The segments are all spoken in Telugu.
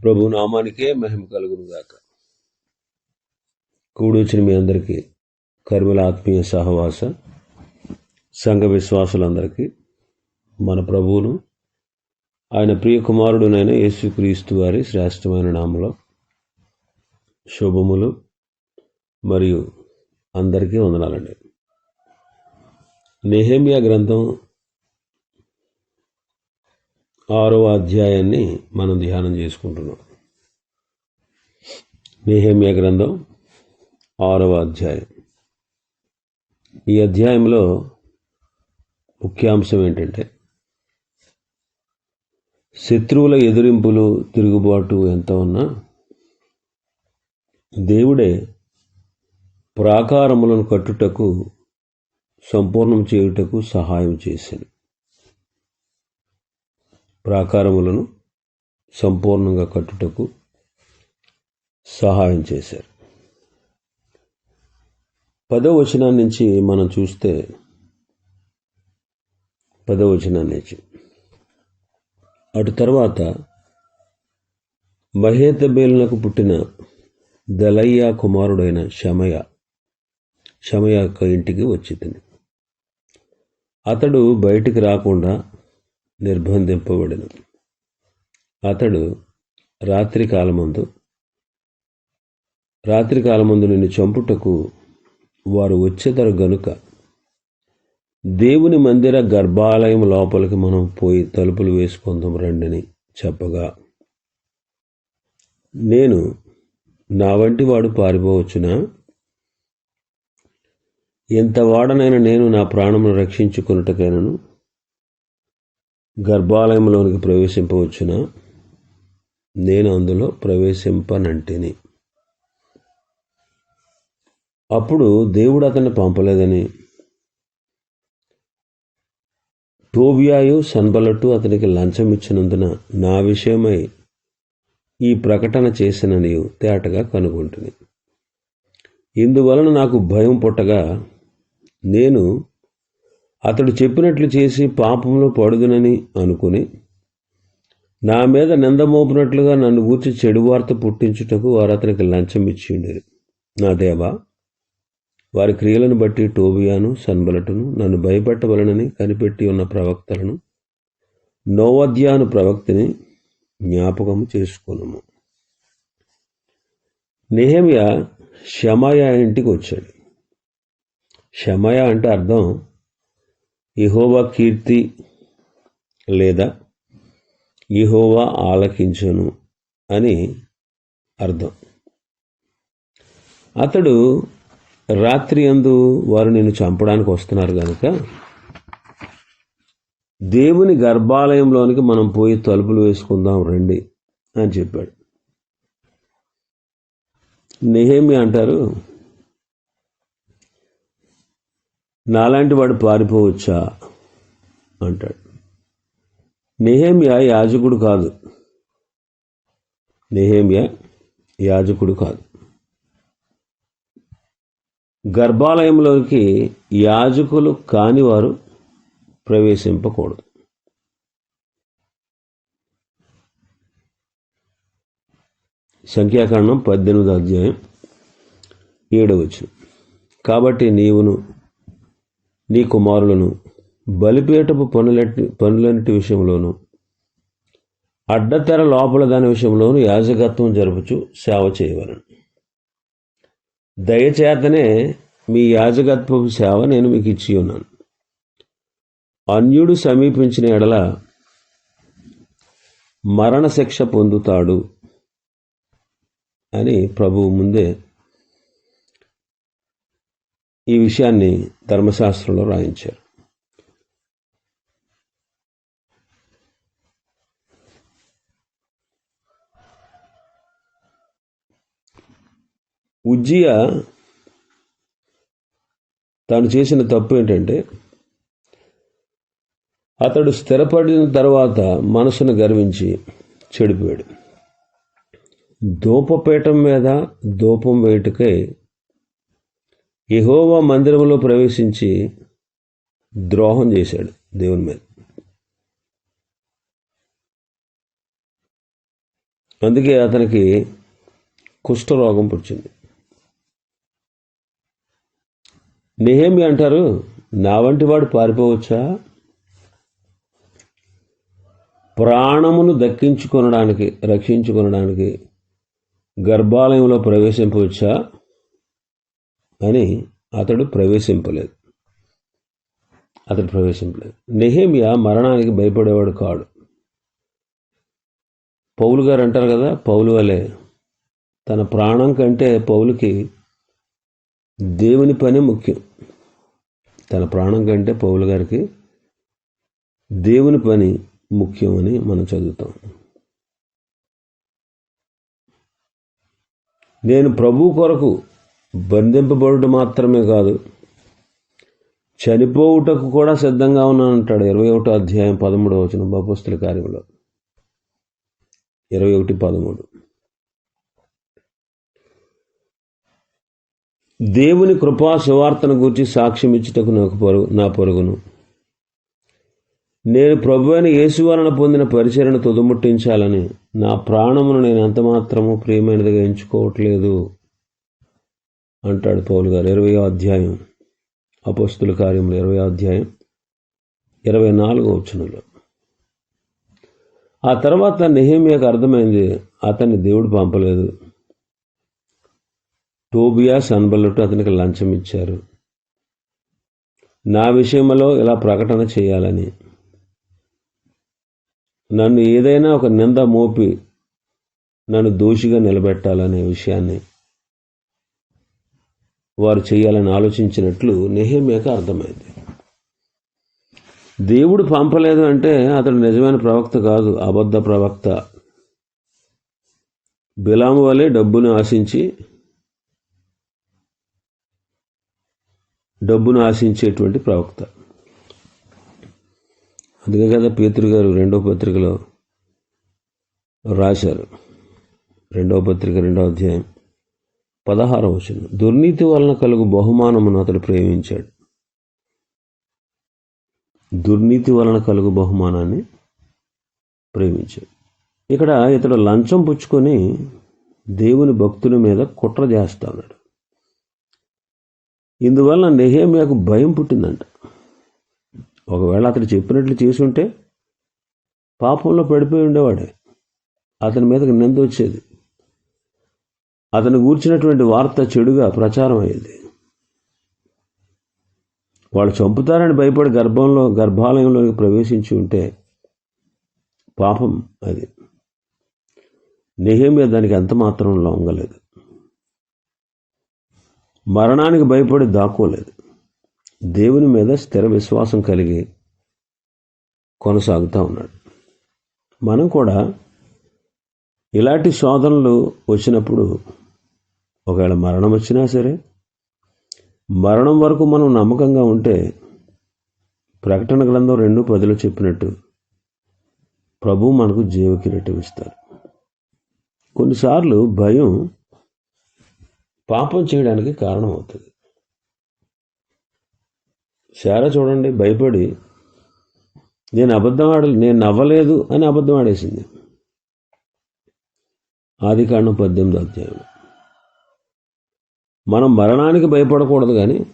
ప్రభు నామానికే మహిమ కలుగును గాక కూడొచ్చిన మీ అందరికీ కర్మల ఆత్మీయ సహవాస సంఘ విశ్వాసులందరికీ మన ప్రభువును ఆయన ప్రియ కుమారుడునైన యేసుక్రీస్తు వారి శ్రేష్టమైన నామలో శుభములు మరియు అందరికీ వందనాలండి. నెహేమియా గ్రంథం ఆరో అధ్యాయాన్ని మనం ధ్యానం చేసుకుంటున్నాం. నేహమ్య గ్రంథం ఆరవ అధ్యాయం. ఈ అధ్యాయంలో ముఖ్యాంశం ఏంటంటే శత్రువుల ఎదిరింపులు తిరుగుబాటు ఎంత ఉన్నా దేవుడే ప్రాకారములను కట్టుటకు సంపూర్ణం చేయుటకు సహాయం చేసింది ప్రాకారములను సంపూర్ణంగా కట్టుటకు సహాయం చేశారు. పదో వచనం నుంచి మనం చూస్తే పదో వచనం నుంచి. అటు తర్వాత మహేతబేలునకు పుట్టిన దలయ్య కుమారుడైన శమయ శమయ యొక్క ఇంటికి వచ్చింది అతడు బయటికి రాకుండా నిర్బంధింపబడిన అతడు రాత్రి కాలమందు రాత్రి కాలమందు నిన్ను చంపుటకు వారు వచ్చేదారు గనుక దేవుని మందిర గర్భాలయం లోపలికి మనం పోయి తలుపులు వేసుకుందాం రండిని చెప్పగా నేను నా వంటి వాడు పారిపోవచ్చునా? ఎంత వాడనైనా నేను నా ప్రాణమును రక్షించుకున్నట్టుకైనను గర్భాలయంలోనికి ప్రవేశింపవచ్చునా? నేను అందులో ప్రవేశింపనంటిని. అప్పుడు దేవుడు అతన్ని పంపలేదని. టోబియాయు సన్బలట్టు అతనికి లంచం ఇచ్చినందున నా విషయమై ఈ ప్రకటన చేసిన నీవు తేటగా కనుగొంటుంది ఇందువలన నాకు భయం పుట్టగా నేను అతడు చెప్పినట్లు చేసి పాపంలో పడుదునని అనుకుని నా మీద నిందమోపినట్లుగా నన్ను గూర్చి చెడు వార్త పుట్టించుటకు వారు అతనికి లంచం ఇచ్చిండేది నా దేవా వారి క్రియలను బట్టి టోబియాను సన్బలటును నన్ను భయపెట్టవలనని కనిపెట్టి ఉన్న ప్రవక్తలను నోవద్యాను ప్రవక్తిని జ్ఞాపకము చేసుకున్నాము నెహమియా షమయ ఇంటికి వచ్చాడు. షమయ అంటే అర్థం ఇహోవా కీర్తి లేదా ఇహోవా ఆలకించును అని అర్థం. అతడు రాత్రి అందు వారు నిన్ను చంపడానికి వస్తున్నారు కనుక దేవుని గర్భాలయంలోనికి మనం పోయి తలుపులు వేసుకుందాం రండి అని చెప్పాడు. నెహేమి అంటారు నాలాంటి వాడు పారిపోవచ్చా? అంటాడు. నెహేమియా యాజకుడు కాదు. నెహేమియా యాజకుడు కాదు. గర్భాలయంలోకి యాజకులు కానివారు ప్రవేశింపకూడదు. సంఖ్యాకాండం పద్దెనిమిది అధ్యాయం ఏడవచ్చు కాబట్టి నీవును నీ కుమారులను బలిపీటపు పనులటి పనులన్నిటి విషయంలోనూ అడ్డతెర లోపల దాని విషయంలోనూ యాజకత్వం జరుపుచు సేవ చేయవలను. దయచేతనే మీ యాజకత్వపు సేవ నేను మీకు ఇచ్చి ఉన్నాను. అన్యుడు సమీపించిన ఎడల మరణశిక్ష పొందుతాడు అని ప్రభువు ముందే ఈ విషయాన్ని ధర్మశాస్త్రంలో రాయించారు. ఉజ్జియ తాను చేసిన తప్పు ఏంటంటే అతడు స్థిరపడిన తర్వాత మనసును గర్వించి చెడిపోయాడు. ధూపపీఠం మీద ధూపం వేయుటకై యహోవా మందిరంలో ప్రవేశించి ద్రోహం చేశాడు దేవుని మీద. అందుకే అతనికి కుష్ఠరోగం పుచ్చింది నెహేమి అంటారు నా వంటి వాడు పారిపోవచ్చా? ప్రాణమును దక్కించుకొనడానికి రక్షించుకొనడానికి గర్భాలయంలో ప్రవేశింపవచ్చా? అని అతడు ప్రవేశింపలేదు. అతడు ప్రవేశింపలేదు. నెహేమియా మరణానికి భయపడేవాడు కాడు. పౌలు గారు అంటారు కదా పౌలు వలె తన ప్రాణం కంటే పౌలుకి దేవుని పని ముఖ్యం. తన ప్రాణం కంటే పౌలు గారికి దేవుని పని ముఖ్యం అని మనం చదువుతాం. నేను ప్రభు కొరకు బంధింపబడుట మాత్రమే కాదు చనిపోవుటకు కూడా సిద్ధంగా ఉన్నానంటాడు. ఇరవై ఒకటో అధ్యాయం పదమూడవ వచ్చిన బపుస్తుల కార్యంలో. ఇరవై ఒకటి పదమూడు. దేవుని కృపా సువార్తను గురించి సాక్ష్యం ఇచ్చుటకు నాకు పొరుగు నా పొరుగును. నేను ప్రభు అయిన యేసు వలన పొందిన పరిచయను తుదముట్టించాలని నా ప్రాణమును నేను ఎంత మాత్రము ప్రియమైనదిగా ఎంచుకోవట్లేదు. అంటాడు పౌలు గారు. ఇరవయో అధ్యాయం అపస్తుల కార్యములు ఇరవై అధ్యాయం ఇరవై నాలుగో వచ్చినలో ఆ తర్వాత నెహేమియాకు అర్థమైంది అతన్ని దేవుడు పంపలేదు. టోబియా సన్బల్లటు అతనికి లంచం ఇచ్చారు. నా విషయంలో ఇలా ప్రకటన చేయాలని. నన్ను ఏదైనా ఒక నింద మోపి నన్ను దోషిగా నిలబెట్టాలనే విషయాన్ని వారు చేయాలని ఆలోచించినట్లు నెహేమియాకు అర్థమైంది. దేవుడు పంపలేదు అంటే అతడు నిజమైన ప్రవక్త కాదు అబద్ధ ప్రవక్త. బిలాము వలె డబ్బును ఆశించి డబ్బును ఆశించేటువంటి ప్రవక్త. అందుకే కదా పేతురు గారు రెండో పత్రికలో రాశారు. రెండవ పత్రిక రెండవ అధ్యాయం. పదహార వచనం. దుర్నీతి వలన కలుగు బహుమానమును అతడు ప్రేమించాడు. దుర్నీతి వలన కలుగు బహుమానాన్ని ప్రేమించాడు. ఇక్కడ ఇతడు లంచం పుచ్చుకొని దేవుని భక్తుల మీద కుట్ర చేస్తా ఉన్నాడు ఇందువలన నెహేమియాకు భయం పుట్టిందంట. ఒకవేళ అతడు చెప్పినట్లు చేసుంటే పాపంలో పడిపోయి ఉండేవాడే. అతని మీదకి నింద వచ్చేది. అతను గూర్చినటువంటి వార్త చెడుగా ప్రచారం అయ్యేది వాళ్ళు చంపుతారని భయపడి గర్భంలో గర్భాలయంలోకి ప్రవేశించి ఉంటే పాపం అది. నెహేమియా దానికి ఎంత మాత్రం లొంగలేదు. మరణానికి భయపడి దాక్కోలేదు. దేవుని మీద స్థిర విశ్వాసం కలిగి కొనసాగుతూ ఉన్నాడు. మనం కూడా ఇలాంటి శోధనలు వచ్చినప్పుడు ఒకవేళ మరణం వచ్చినా సరే మరణం వరకు మనం నమ్మకంగా ఉంటే ప్రకటన గ్రంథం రెండు పదిలో చెప్పినట్టు ప్రభు మనకు జీవ కిరీటం ఇస్తారు. కొన్నిసార్లు భయం పాపం చేయడానికి కారణమవుతుంది. శారా చూడండి భయపడి నేను అబద్ధం ఆడలేదు నేను నవ్వలేదు అని అబద్ధం ఆడేసింది. ఆది కాండం పద్దెనిమిది అధ్యాయం మనం మరణానికి భయపడకూడదు కానీ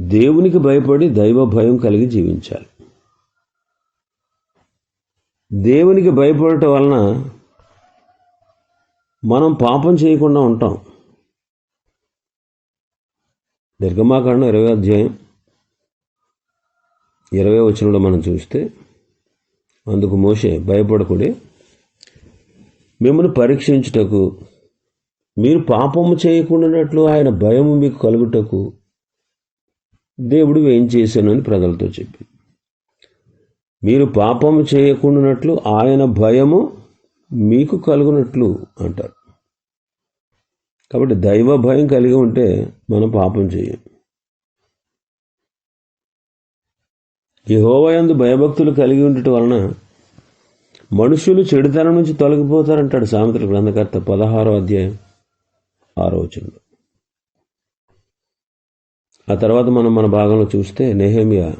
దేవునికి భయపడి దైవ భయం కలిగి జీవించాలి. దేవునికి భయపడటం వలన మనం పాపం చేయకుండా ఉంటాం. నిర్గమాకాండం ఇరవై అధ్యాయం ఇరవై వచనంలో మనం చూస్తే అందుకు మోసే భయపడకుడి మిమ్మల్ని పరీక్షించుటకు మీరు పాపము చేయకుండానట్లు ఆయన భయము మీకు కలుగుటకు దేవుడు ఏం చేశానని ప్రజలతో చెప్పి మీరు పాపము చేయకుండానట్లు ఆయన భయము మీకు కలుగునట్లు అంటారు. కాబట్టి దైవ భయం కలిగి ఉంటే మనం పాపం చేయం. యహోవయందు భయభక్తులు కలిగి ఉండటం వలన మనుషులు చెడుతనం నుంచి తొలగిపోతారంటాడు సామెతల గ్రంథకర్త పదహారో అధ్యాయం. ఆరో ఆ తర్వాత మనం మన భాగంలో చూస్తే నెహేమియా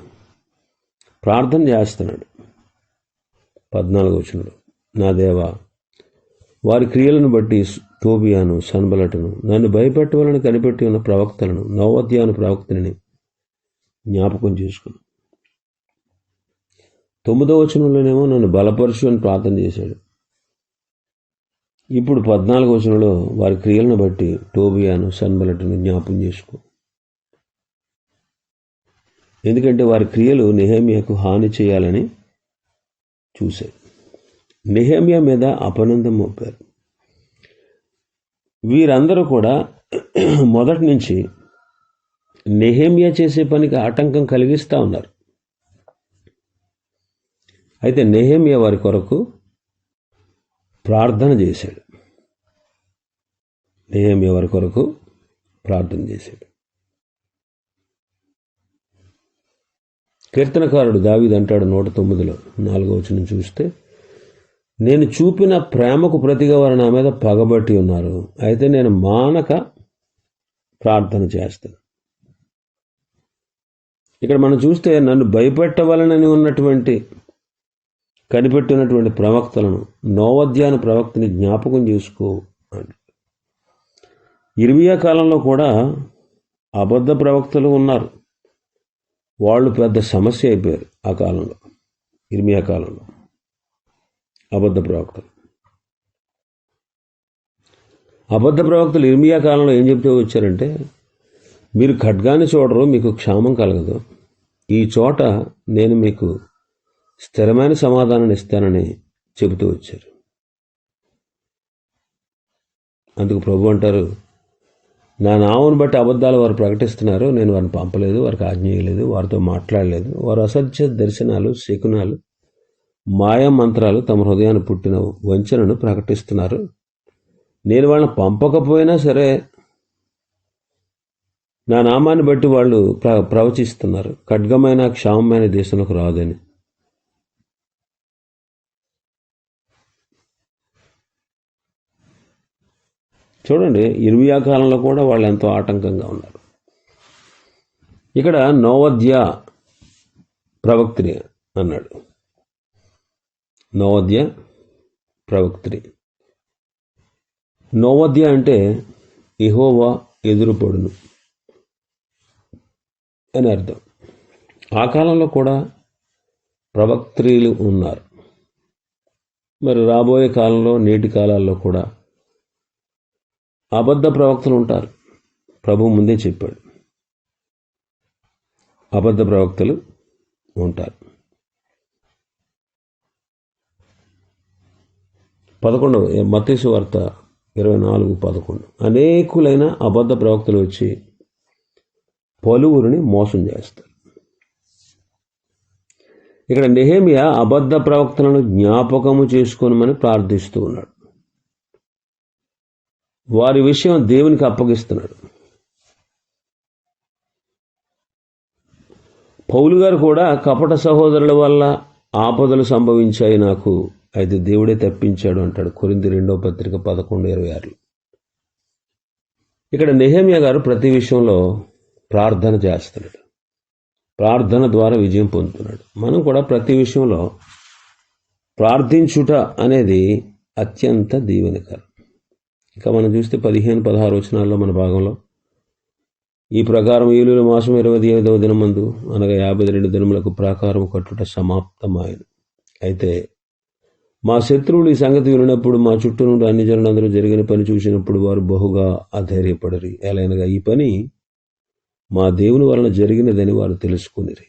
ప్రార్థన చేస్తున్నాడు. పద్నాలుగు వచనంలో నా దేవా వారి క్రియలను బట్టి టోబియాను సన్బలటను నన్ను భయపెట్టవాలని కనిపెట్టి ఉన్న ప్రవక్తలను నవోద్యాను ప్రవక్తని జ్ఞాపకం చేసుకుని తొమ్మిదో వచనంలోనేమో నన్ను బలపరచు అని ప్రార్థన చేశాడు. ఇప్పుడు పద్నాలుగు వచనంలో వారి క్రియలను బట్టి టోబియాను సన్బలటను జ్ఞాపం చేసుకో. ఎందుకంటే వారి క్రియలు నెహమియాకు హాని చేయాలని చూశారు నెహమియా మీద అపనందం మోపారు. వీరందరూ కూడా మొదటి నుంచి నెహేమియా చేసే పనికి ఆటంకం కలిగిస్తూ ఉన్నారు. అయితే నెహేమియా వారి కొరకు ప్రార్థన చేశాడు. నేను ఎవరి కొరకు? ప్రార్థన చేశాడు. కీర్తనకారుడు దావీద్ అంటాడు నూట తొమ్మిదిలో నాలుగో వచ్చిన చూస్తే నేను చూపిన ప్రేమకు ప్రతిగా వారు నా మీద పగబట్టి ఉన్నారు. అయితే నేను మానక ప్రార్థన చేస్తాను. ఇక్కడ మనం చూస్తే నన్ను భయపెట్టవలనని ఉన్నటువంటి కనిపెట్టినటువంటి ప్రవక్తలను నోవద్యాన ప్రవక్తని జ్ఞాపకం చేసుకో అని. ఇర్మియా కాలంలో కూడా అబద్ధ ప్రవక్తలు ఉన్నారు. వాళ్ళు పెద్ద సమస్య అయిపోయారు ఆ కాలంలో ఇర్మియా కాలంలో. అబద్ధ ప్రవక్తలు. అబద్ధ ప్రవక్తలు ఇర్మియా కాలంలో ఏం చెప్తూ వచ్చారంటే మీరు ఖడ్గాన్ని చూడరు మీకు క్షామం కలగదు. ఈ చోట నేను మీకు స్థిరమైన సమాధానాన్ని ఇస్తానని చెబుతూ వచ్చారు. అందుకు ప్రభు అంటారు నా నామను బట్టి అబద్ధాలు వారు ప్రకటిస్తున్నారు నేను వారిని పంపలేదు వారికి ఆజ్ఞేయలేదు వారితో మాట్లాడలేదు వారు అసత్య దర్శనాలు శకునాలు మాయా మంత్రాలు తమ హృదయాన్ని పుట్టిన వంచనను ప్రకటిస్తున్నారు. నేను వాళ్ళని పంపకపోయినా సరే నా నామాన్ని బట్టి వాళ్ళు ప్ర ప్రవచిస్తున్నారు. ఖడ్గమైన క్షామమైన దేశంలోకి రాదని. చూడండి ఇరువియా కాలంలో కూడా వాళ్ళు ఎంతో ఆటంకంగా ఉన్నారు. ఇక్కడ నోవద్య ప్రవక్త్రి అన్నాడు. నోవద్య ప్రవక్త్రి. నోవద్య అంటే ఇహోవా ఎదురుపడును అని అర్థం. ఆ కాలంలో కూడా ప్రవక్త్రీలు ఉన్నారు. మరి రాబోయే కాలంలో నేటి కాలాల్లో కూడా అబద్ధ ప్రవక్తలు ఉంటారు. ప్రభు ముందే చెప్పాడు. అబద్ధ ప్రవక్తలు ఉంటారు. పదకొండవ మతేసు వార్త ఇరవై నాలుగు పదకొండు. అనేకులైన అబద్ధ ప్రవక్తలు వచ్చి పలువురిని మోసం చేస్తారు. ఇక్కడ నెహేమియా అబద్ధ ప్రవక్తలను జ్ఞాపకము చేసుకోనమని ప్రార్థిస్తూ ఉన్నాడు. వారి విషయం దేవునికి అప్పగిస్తున్నాడు. పౌలు గారు కూడా కపట సహోదరుల వల్ల ఆపదలు సంభవించాయి నాకు అయితే దేవుడే తప్పించాడు అంటాడు కొరింది రెండో పత్రిక పదకొండు ఇరవై ఆరులో. ఇక్కడ నెహమియా గారు ప్రతి విషయంలో ప్రార్థన చేస్తున్నాడు. ప్రార్థన ద్వారా విజయం పొందుతున్నాడు. మనం కూడా ప్రతి విషయంలో ప్రార్థించుట అనేది అత్యంత దీవెనకరం. ఇక మనం చూస్తే పదిహేను పదహారు వచనాల్లో మన భాగంలో. ఈ ప్రకారం ఏలూరు మాసం ఇరవై ఐదవ దినమందు అనగా యాభై రెండు దినములకు ప్రాకారం కట్టుట సమాప్తమాయను అయితే మా శత్రువులు ఈ సంగతి వినప్పుడు మా చుట్టూ నుండి అన్ని జనులందరూ జరిగిన పని చూసినప్పుడు వారు బహుగా అధైర్యపడరు. ఎలాగనగా ఈ పని మా దేవుని వలన జరిగినదని వారు తెలుసుకునిరి.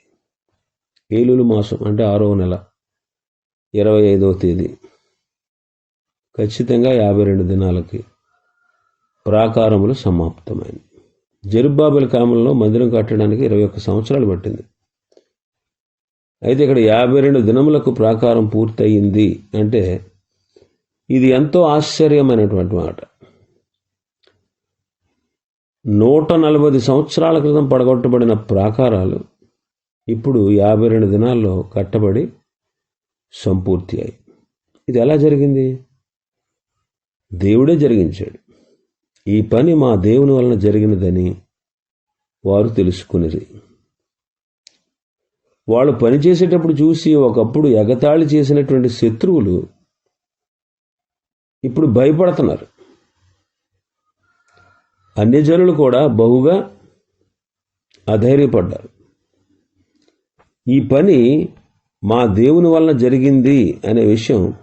ఏలూరు మాసం అంటే ఆరవ నెల ఇరవై ఐదవ తేదీ. ఖచ్చితంగా యాభై రెండు దినాలకి ప్రాకారములు సమాప్తమైంది. జరుబాబుల కాలంలో మందిరం కట్టడానికి ఇరవై ఒక్క సంవత్సరాలు పట్టింది. అయితే ఇక్కడ యాభై రెండు దినములకు ప్రాకారం పూర్తయింది అంటే ఇది ఎంతో ఆశ్చర్యమైనటువంటి మాట. నూట నలభై సంవత్సరాల క్రితం పడగొట్టబడిన ప్రాకారాలు ఇప్పుడు యాభై రెండు దినాల్లో కట్టబడి సంపూర్తి అయి ఇది ఎలా జరిగింది? దేవుడే జరిగించాడు. ఈ పని మా దేవుని వలన జరిగినదని వారు తెలుసుకునిరి వాళ్ళు పనిచేసేటప్పుడు చూసి ఒకప్పుడు ఎగతాళి చేసినటువంటి శత్రువులు ఇప్పుడు భయపడుతున్నారు. అన్ని జనులు కూడా బహుగా అధైర్యపడ్డారు. ఈ పని మా దేవుని వలన జరిగింది అనే విషయం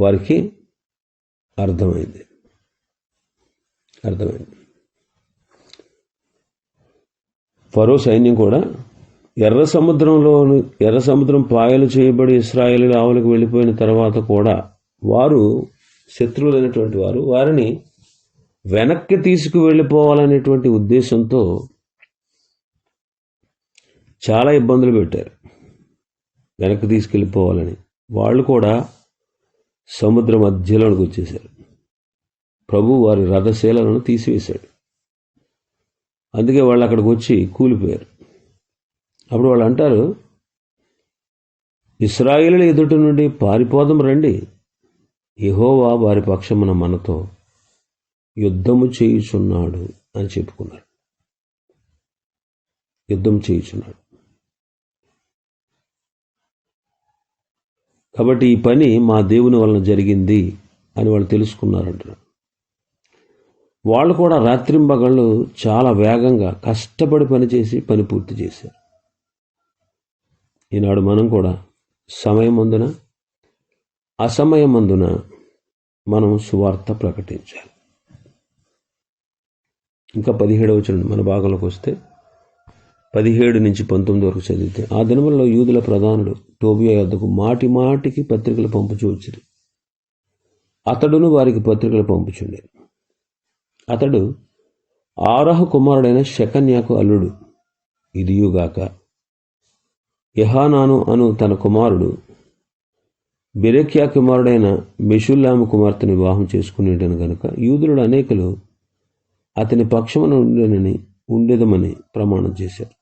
వారికి అర్థమైంది. అర్థమైంది. ఫరో సైన్యం కూడా ఎర్ర సముద్రంలో ఎర్ర సముద్రం పాయలు చేయబడి ఇస్రాయేల్ ఆవులకు వెళ్ళిపోయిన తర్వాత కూడా వారు శత్రువులైనటువంటి వారు వారిని వెనక్కి తీసుకువెళ్ళిపోవాలనేటువంటి ఉద్దేశంతో చాలా ఇబ్బందులు పెట్టారు. వెనక్కి తీసుకెళ్ళిపోవాలని. వాళ్ళు కూడా సముద్ర మధ్యలోనికి వచ్చేసారు ప్రభు వారి రథశీలను తీసివేశాడు. అందుకే వాళ్ళు అక్కడికి వచ్చి కూలిపోయారు. అప్పుడు వాళ్ళు అంటారు ఇస్రాయిల ఎదుటి నుండి పారిపోదం రండి. యెహోవా వారి పక్షమున మనతో యుద్ధము చేయుచున్నాడు అని చెప్పుకున్నాడు యుద్ధం చేయుచున్నాడు. కాబట్టి ఈ పని మా దేవుని వలన జరిగింది అని వాళ్ళు తెలుసుకున్నారంటున్నారు. వాళ్ళు కూడా రాత్రింబగళ్ళు చాలా వేగంగా కష్టపడి పనిచేసి పని పూర్తి చేశారు. ఈనాడు మనం కూడా సమయం అందున అసమయం అందున మనం సువార్త ప్రకటించాలి. ఇంకా పదిహేడవ చూడండి మన భాగంలోకి వస్తే పదిహేడు నుంచి పంతొమ్మిది వరకు చదివితే ఆ దినములలో యూదుల ప్రధానుడు టోబియా యొద్దకు మాటి మాటికి పత్రికలు పంపుచూ అతడును వారికి పత్రికలు పంపుచుండే అతడు ఆరహ కుమారుడైన శకన్యాకు అల్లుడు. ఇదియుగాక యహానాను అను తన కుమారుడు బెరెక్యా కుమారుడైన మెషుల్లాము కుమార్తెను వివాహం చేసుకునేటను గనుక యూదులు అనేకులు అతని పక్షమున ఉండేనని ఉండేదమని ప్రమాణం చేశారు.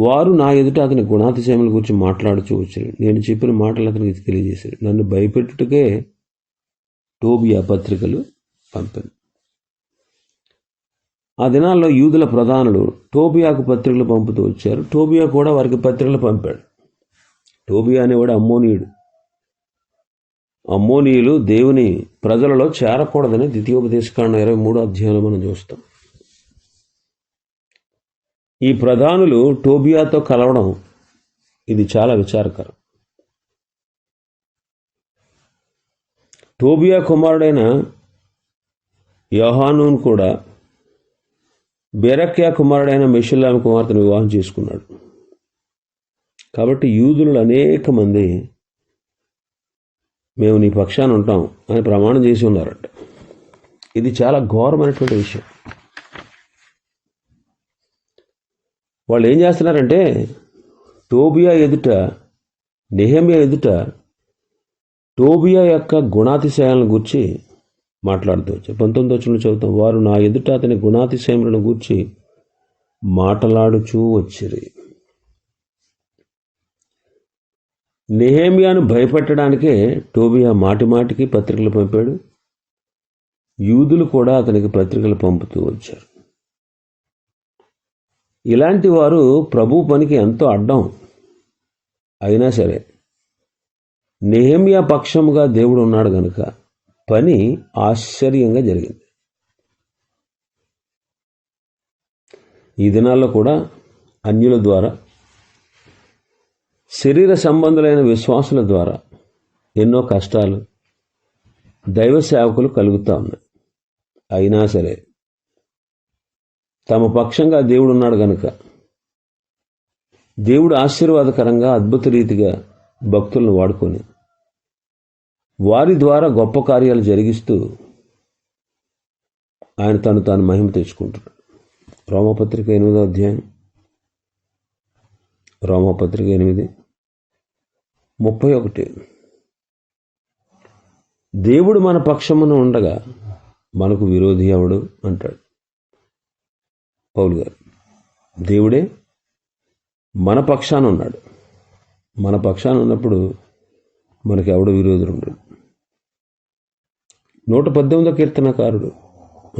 వారు నా ఎదుట అతని గుణాతిశయముల గురించి మాట్లాడుచూ వచ్చారు. నేను చెప్పిన మాటలు అతనికి తెలియజేశారు నన్ను భయపెట్టుటకే టోబియా పత్రికలు పంపాను. ఆ దినాల్లో యూదుల ప్రధానులు టోబియాకు పత్రికలు పంపుతూ వచ్చారు. టోబియా కూడా వారికి పత్రికలు పంపాడు. టోబియా అనేవాడు అమ్మోనీయుడు. అమ్మోనీయులు దేవుని ప్రజలలో చేరకూడదని ద్వితీయోపదేశకాండ ఇరవై మూడో అధ్యాయంలో మనం చూస్తాం. ఈ ప్రధానులు టోబియాతో కలవడం ఇది చాలా విచారకరం. టోబియా కుమారుడైన యోహానూన్ కూడా బెరక్యా కుమారుడైన మెషుల్లాం కుమార్తెను వివాహం చేసుకున్నాడు. కాబట్టి యూదులు అనేక మంది మేము నీ పక్షాన ఉంటాం అని ప్రమాణం చేసి ఉన్నారంట. ఇది చాలా ఘోరమైనటువంటి విషయం. వాళ్ళు ఏం చేస్తున్నారంటే టోబియా ఎదుట నెహమియా ఎదుట టోబియా యొక్క గుణాతిశయాలను గూర్చి మాట్లాడుతూ వచ్చారు. పంతొమ్మిది వచ్చిన చదువుతాం. వారు నా ఎదుట అతని గుణాతిశయములను గూర్చి మాట్లాడుచూ వచ్చిరి. నెహేమియాను భయపెట్టడానికే టోబియా మాటి మాటికి పత్రికలు పంపాడు. యూదులు కూడా అతనికి పత్రికలు పంపుతూ వచ్చారు. ఇలాంటి వారు ప్రభు పనికి ఎంతో అడ్డం. అయినా సరే నెహేమియా పక్షముగా దేవుడు ఉన్నాడు కనుక పని ఆశ్చర్యంగా జరిగింది. ఈ దినాల్లో కూడా అన్యుల ద్వారా శరీర సంబంధులైన విశ్వాసుల ద్వారా ఎన్నో కష్టాలు దైవ సేవకులు కలుగుతూ ఉన్నాయి. అయినా సరే తమ పక్షంగా దేవుడు ఉన్నాడు గనుక దేవుడు ఆశీర్వాదకరంగా అద్భుత రీతిగా భక్తులను వాడుకొని వారి ద్వారా గొప్ప కార్యాలు జరిగిస్తూ ఆయన తను తాను మహిమ తెచ్చుకుంటున్నాడు. రోమపత్రిక ఎనిమిదో అధ్యాయం రోమపత్రిక ఎనిమిది ముప్పై ఒకటి. దేవుడు మన పక్షమున ఉండగా మనకు విరోధి అవడు అంటాడు పౌలు గారు. దేవుడే మన పక్షాన ఉన్నాడు. మన పక్షాన ఉన్నప్పుడు మనకి ఎవడు విరోధుడు ఉండడు? నూట పద్దెనిమిదో కీర్తనకారుడు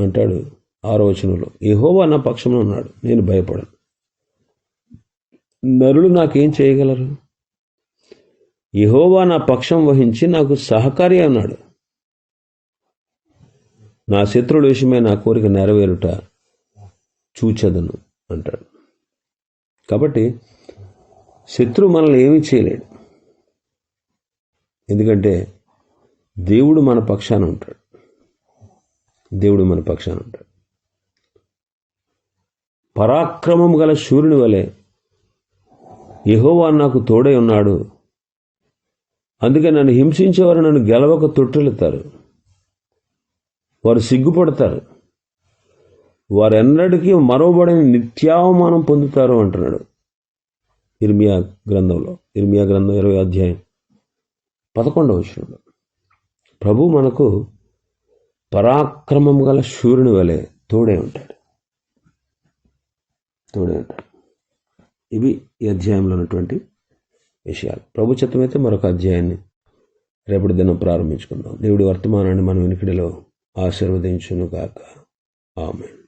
అంటాడు ఆరో వచనంలో. ఏహోవా నా పక్షంలో ఉన్నాడు నేను భయపడను. నరులు నాకేం చేయగలరు? యెహోవా నా పక్షం వహించి నాకు సహకారి అన్నాడు. నా శత్రువుల విషయమై నా కోరిక నెరవేరుట చూచదను అంటాడు. కాబట్టి శత్రువు మనల్ని ఏమీ చేయలేడు. ఎందుకంటే దేవుడు మన పక్షాన ఉంటాడు. దేవుడు మన పక్షాన ఉంటాడు. పరాక్రమం గల సూర్యుని వలె యహోవా నాకు తోడై ఉన్నాడు. అందుకే నన్ను హింసించేవారు నన్ను గెలవక తొట్టెలుతారు వారు సిగ్గుపడతారు. వారెన్నటికీ మరవబడిన నిత్యావమానం పొందుతారు అంటున్నాడు. ఇర్మియా గ్రంథంలో ఇర్మియా గ్రంథం ఇరవై అధ్యాయం పదకొండవ వచనంలో. ప్రభు మనకు పరాక్రమం గల శూరుని వలె తోడే ఉంటాడు. తోడే ఉంటాడు. ఇవి ఈ అధ్యాయంలో ఉన్నటువంటి విషయాలు. ప్రభు చిత్తమైతే మరొక అధ్యాయాన్ని రేపటి దినం ప్రారంభించుకుందాం. దేవుడి వర్తమానాన్ని మనం వెనుకడిలో ఆశీర్వదించును కాక ఆమె